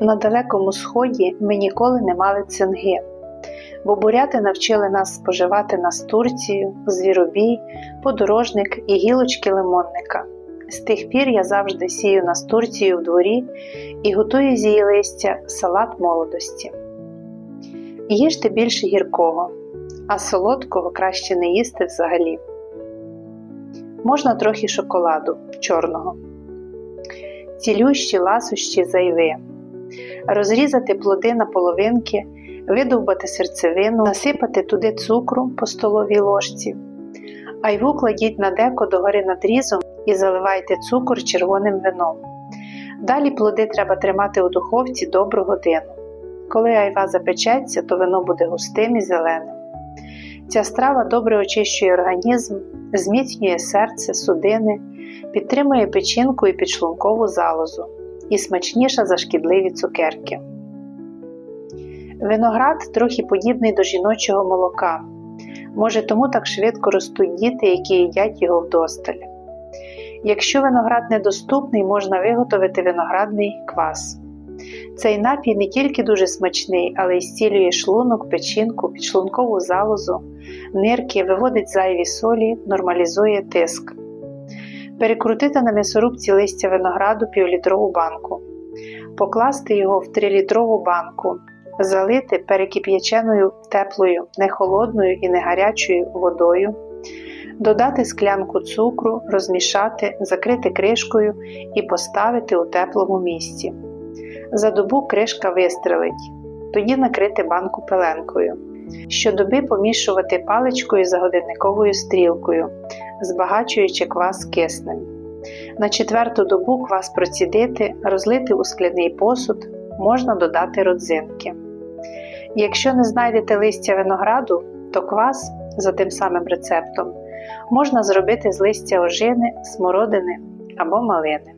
На далекому сході ми ніколи не мали цинги, бо буряти навчили нас споживати настурцію, звіробій, подорожник і гілочки лимонника. З тих пір я завжди сію настурцію в дворі і готую з її листя салат молодості. Їжте більше гіркого, а солодкого краще не їсти взагалі. Можна трохи шоколаду чорного, цілющі ласощі зайви, розрізати плоди на половинки, видовбати серцевину, насипати туди цукру по столовій ложці, айву кладіть на деко догори надрізом і заливайте цукор червоним вином. Далі плоди треба тримати у духовці добру годину. Коли айва запечеться, то вино буде густим і зеленим. Ця страва добре очищує організм, зміцнює серце, судини, підтримує печінку і підшлункову залозу і смачніша за шкідливі цукерки. Виноград трохи подібний до жіночого молока. Може, тому так швидко ростуть діти, які їдять його вдосталь. Якщо виноград недоступний, можна виготовити виноградний квас. Цей напій не тільки дуже смачний, але й зцілює шлунок, печінку, підшлункову залозу, нирки, виводить зайві солі, нормалізує тиск. Перекрутити на м'ясорубці листя винограду півлітрову банку, покласти його в 3-літрову банку, залити перекип'яченою теплою, не холодною і не гарячою водою, додати склянку цукру, розмішати, закрити кришкою і поставити у теплому місці. За добу кришка вистрелить, тоді накрити банку пеленкою. Щодоби помішувати паличкою за годинниковою стрілкою, збагачуючи квас киснем. На четверту добу квас процідити, розлити у скляний посуд, можна додати родзинки. Якщо не знайдете листя винограду, то квас за тим самим рецептом можна зробити з листя ожини, смородини або малини.